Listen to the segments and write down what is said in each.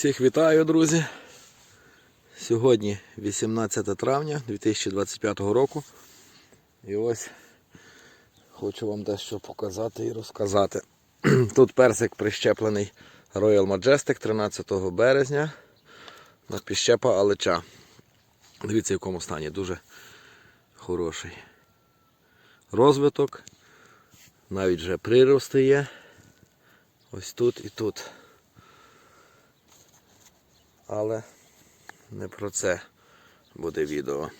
Всіх вітаю, друзі. Сьогодні 18 травня 2025 року. І ось хочу вам дещо показати і розказати. Тут персик прищеплений Royal Majestic 13 березня на піщепа Алеча. Дивіться, в якому стані дуже хороший розвиток. Навіть вже прирости є. Ось тут і тут. Але не про це буде відео.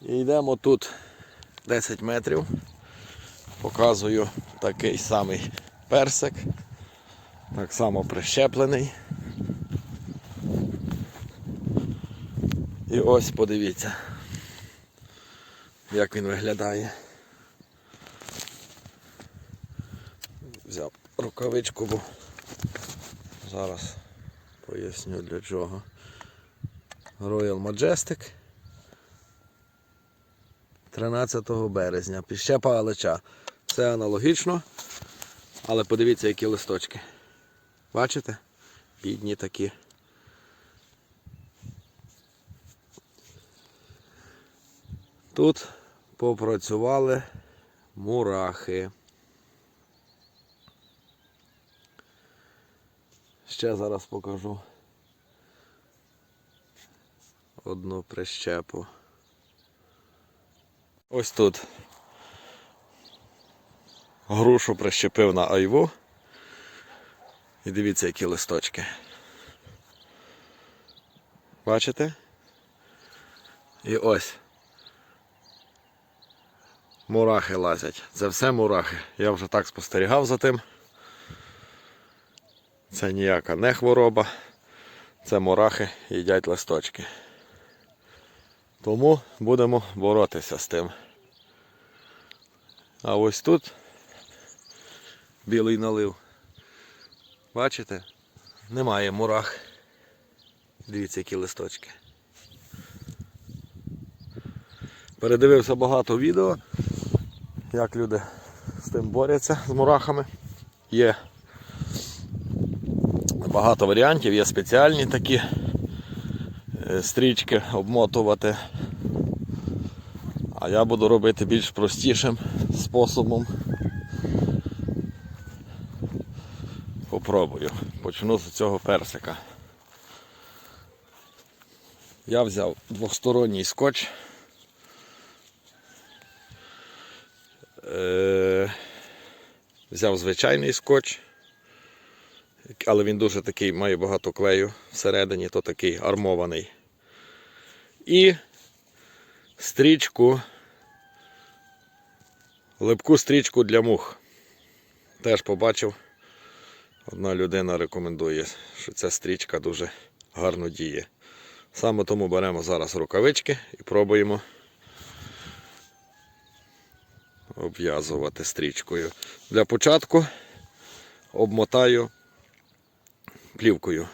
І йдемо тут 10 метрів. Показую такий самий персик. Так само прищеплений. І ось подивіться, як він виглядає. Взяв рукавичку, бо зараз поясню для чого. Royal Majestic 13 березня. Піщепа Алеча. Все аналогічно, але подивіться, які листочки. Бачите? Бідні такі. Тут попрацювали мурахи. Ще зараз покажу одну прищепу. Ось тут грушу прищепив на айву. І дивіться, які листочки. Бачите? І ось. Мурахи лазять. Це все мурахи. Я вже так спостерігав за тим. Це ніяка не хвороба. Це мурахи їдять листочки. Тому будемо боротися з тим. А ось тут білий налив. Бачите? Немає мурах. Дивіться, які листочки. Передивився багато відео, як люди з тим борються з мурахами. Є багато варіантів, є спеціальні такі е, стрічки обмотувати. А я буду робити більш простішим способом. Попробую. Почну з цього персика. Я взяв двосторонній скотч. Е, Взяв звичайний скотч, але він дуже такий, має багато клею всередині, то такий армований. І стрічку, липку стрічку для мух. Теж побачив. Одна людина рекомендує, що ця стрічка дуже гарно діє. Саме тому беремо зараз рукавички і пробуємо обв'язувати стрічкою. Для початку обмотаю плівкою.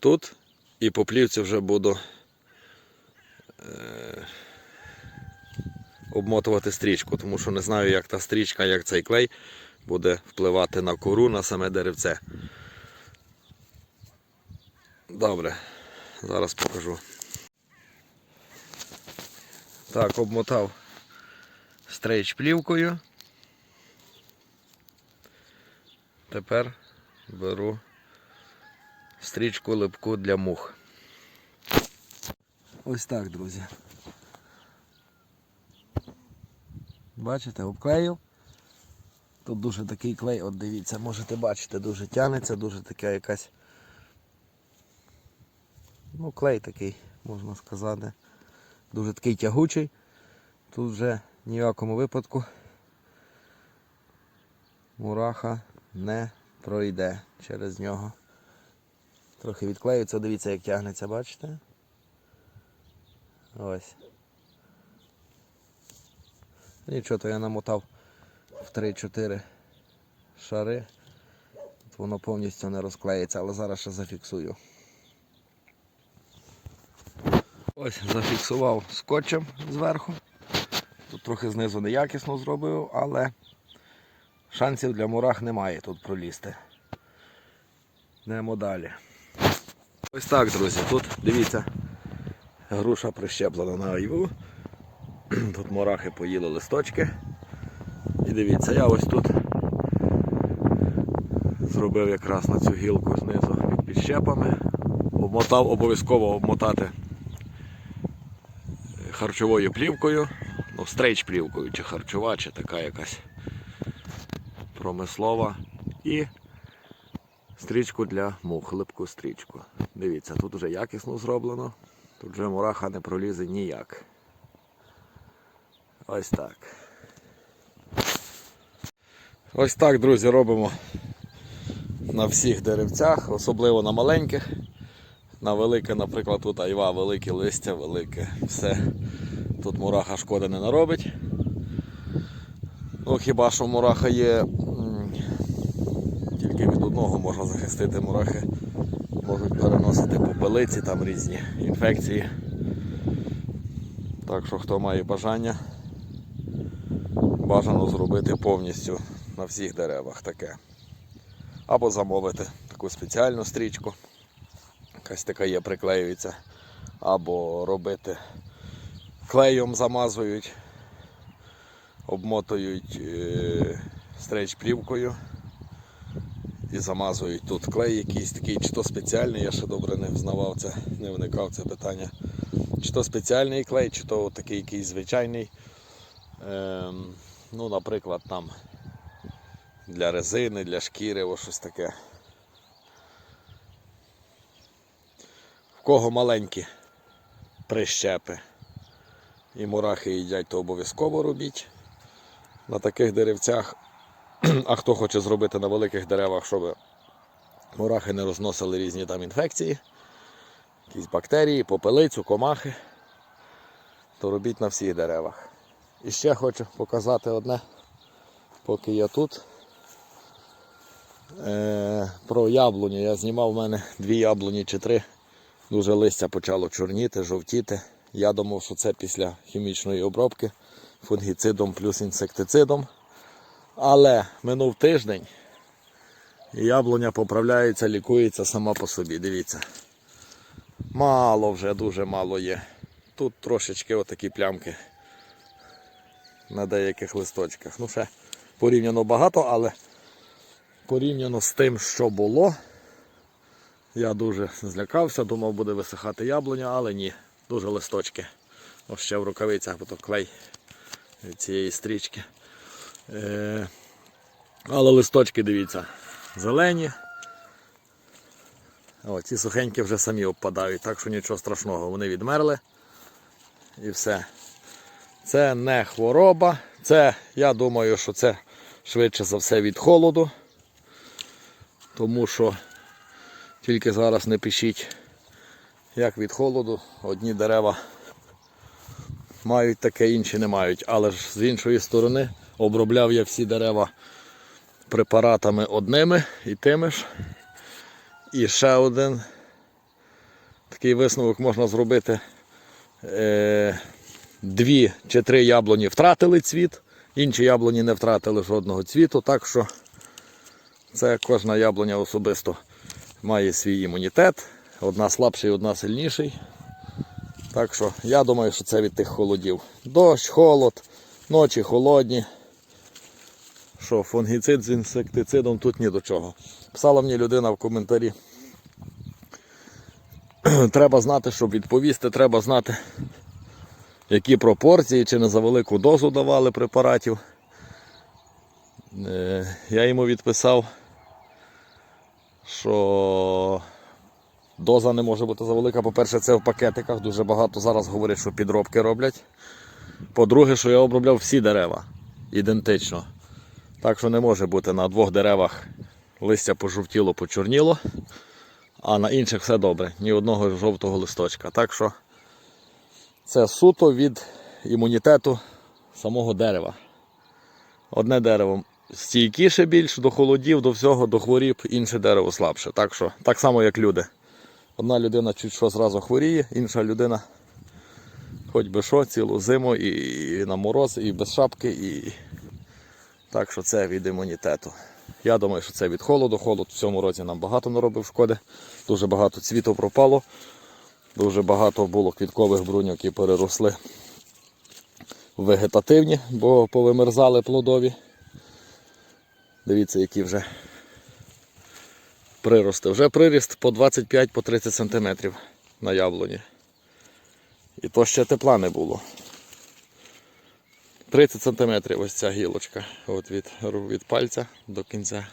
Тут і по плівці вже буду е, обмотувати стрічку, тому що не знаю, як та стрічка, як цей клей буде впливати на кору, на саме деревце. Добре, зараз покажу. Так, обмотав стрейч плівкою. Тепер беру стрічку липку для мух. Ось так, друзі. Бачите, обклеїв. Тут дуже такий клей, от дивіться, можете бачити, дуже тянеться, дуже така якась. Ну, клей такий, можна сказати. Дуже такий тягучий. Тут вже ні в якому випадку мураха не пройде через нього. Трохи відклеюється, дивіться, як тягнеться, бачите? Ось. Нічого, то я намотав в 3-4 шари. Тут воно повністю не розклеїться, але зараз ще зафіксую. Ось зафіксував скотчем зверху. Тут трохи знизу неякісно зробив, але шансів для мурах немає тут пролізти. Йдемо далі. Ось так, друзі, тут дивіться, груша прищеплена на айву. Тут мурахи поїли листочки. І дивіться, я ось тут зробив якраз на цю гілку знизу під підщепами. Обмотав обов'язково обмотати харчовою плівкою, ну, стрейч плівкою, чи харчова, чи така якась промислова. І стрічку для мух, липку стрічку. Дивіться, тут вже якісно зроблено, тут вже мураха не пролізе ніяк. Ось так. Ось так, друзі, робимо на всіх деревцях, особливо на маленьких. На велике, наприклад, тут айва, велике листя, велике все. Тут мураха шкоди не наробить. Ну, хіба що мураха є одного можна захистити мурахи. Можуть переносити попелиці, там різні інфекції. Так що хто має бажання, бажано зробити повністю на всіх деревах таке. Або замовити таку спеціальну стрічку. Якась така є, приклеюється. Або робити клеєм замазують, обмотують е, стрейч плівкою і замазують тут клей якийсь такий, чи то спеціальний, я ще добре не взнавав це, не вникав це питання. Чи то спеціальний клей, чи то такий якийсь звичайний. Ем, ну, наприклад, там для резини, для шкіри, ось щось таке. В кого маленькі прищепи і мурахи їдять, то обов'язково робіть на таких деревцях. А хто хоче зробити на великих деревах, щоб мурахи не розносили різні там інфекції, якісь бактерії, попелицю, комахи, то робіть на всіх деревах. І ще хочу показати одне, поки я тут. Е, про яблуні. Я знімав в мене дві яблуні чи три. Дуже листя почало чорніти, жовтіти. Я думав, що це після хімічної обробки фунгіцидом плюс інсектицидом. Але минув тиждень і яблуня поправляється, лікується сама по собі. Дивіться. Мало вже, дуже мало є. Тут трошечки отакі плямки на деяких листочках. Ну, ще порівняно багато, але порівняно з тим, що було, я дуже злякався, думав, буде висихати яблуня, але ні, дуже листочки. Ось ще в рукавицях, бо то клей від цієї стрічки. Е, але листочки, дивіться, зелені. О, ці сухенькі вже самі обпадають, так що нічого страшного, вони відмерли і все. Це не хвороба, це, я думаю, що це швидше за все від холоду. Тому що тільки зараз не пишіть, як від холоду. Одні дерева мають таке, інші не мають. Але ж з іншої сторони обробляв я всі дерева препаратами одними і тими ж. І ще один такий висновок можна зробити. Е, Дві чи три яблуні втратили цвіт, інші яблуні не втратили жодного цвіту, так що це кожна яблуня особисто має свій імунітет. Одна слабший, одна сильніший. Так що я думаю, що це від тих холодів. Дощ, холод, ночі холодні. Що фунгіцид з інсектицидом тут ні до чого. Писала мені людина в коментарі. Треба знати, щоб відповісти, треба знати, які пропорції, чи не за велику дозу давали препаратів. Е, Я йому відписав, що доза не може бути завелика. По-перше, це в пакетиках. Дуже багато зараз говорять, що підробки роблять. По-друге, що я обробляв всі дерева ідентично. Так що не може бути на двох деревах листя пожовтіло, почорніло, а на інших все добре, ні одного жовтого листочка. Так що це суто від імунітету самого дерева. Одне дерево стійкіше більш до холодів, до всього, до хворіб, інше дерево слабше. Так що, так само, як люди. Одна людина чуть що зразу хворіє, інша людина хоч би що, цілу зиму і, на мороз, і без шапки. І... Так що це від імунітету. Я думаю, що це від холоду. Холод в цьому році нам багато наробив шкоди. Дуже багато цвіту пропало. Дуже багато було квіткових бруньок, які переросли вегетативні, бо повимерзали плодові. Дивіться, які вже прирости. Вже приріст по 25-30 см на яблуні. І то ще тепла не було. 30 см ось ця гілочка от від, від пальця до кінця.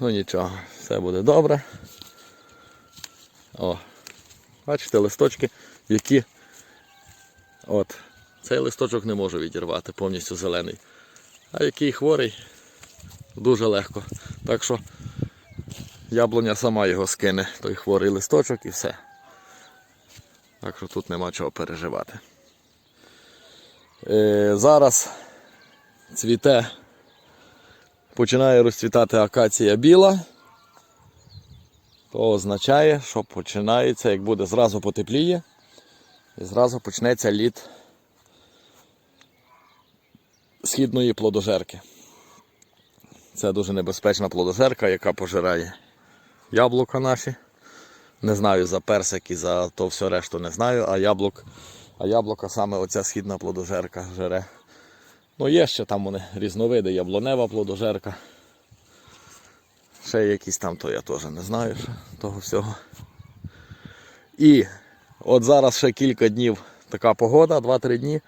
Ну нічого, все буде добре. О, бачите, листочки, які. От, цей листочок не можу відірвати, повністю зелений. А який хворий, дуже легко. Так що яблуня сама його скине, той хворий листочок і все. Так що тут нема чого переживати. Е, зараз цвіте, починає розцвітати акація біла. То означає, що починається, як буде зразу потепліє, і зразу почнеться лід східної плодожерки. Це дуже небезпечна плодожерка, яка пожирає яблука наші. Не знаю за персик і за то все решту не знаю, а яблук, а яблука саме оця східна плодожерка жере. Ну є ще там вони різновиди, яблунева плодожерка. Ще якісь там, то я теж не знаю ще того всього. І от зараз ще кілька днів така погода, 2-3 дні.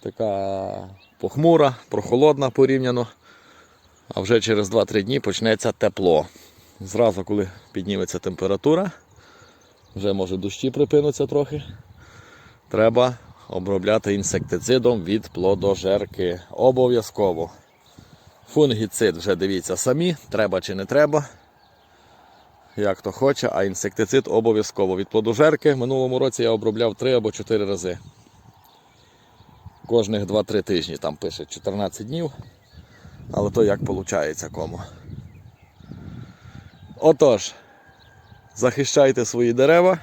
Така похмура, прохолодна порівняно. А вже через 2-3 дні почнеться тепло. Зразу, коли підніметься температура, вже може дощі припинуться трохи. Треба обробляти інсектицидом від плодожерки. Обов'язково. Фунгіцид вже дивіться самі, треба чи не треба. Як то хоче, а інсектицид обов'язково від плодожерки. Минулому році я обробляв 3 або 4 рази. Кожних 2-3 тижні там пише 14 днів. Але то як виходить кому. Отож, захищайте свої дерева.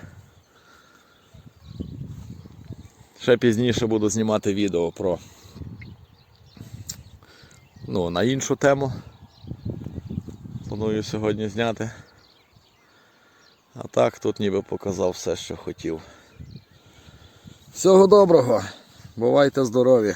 Ще пізніше буду знімати відео про ну, на іншу тему. Планую сьогодні зняти. А так тут ніби показав все, що хотів. Всього доброго, бувайте здорові!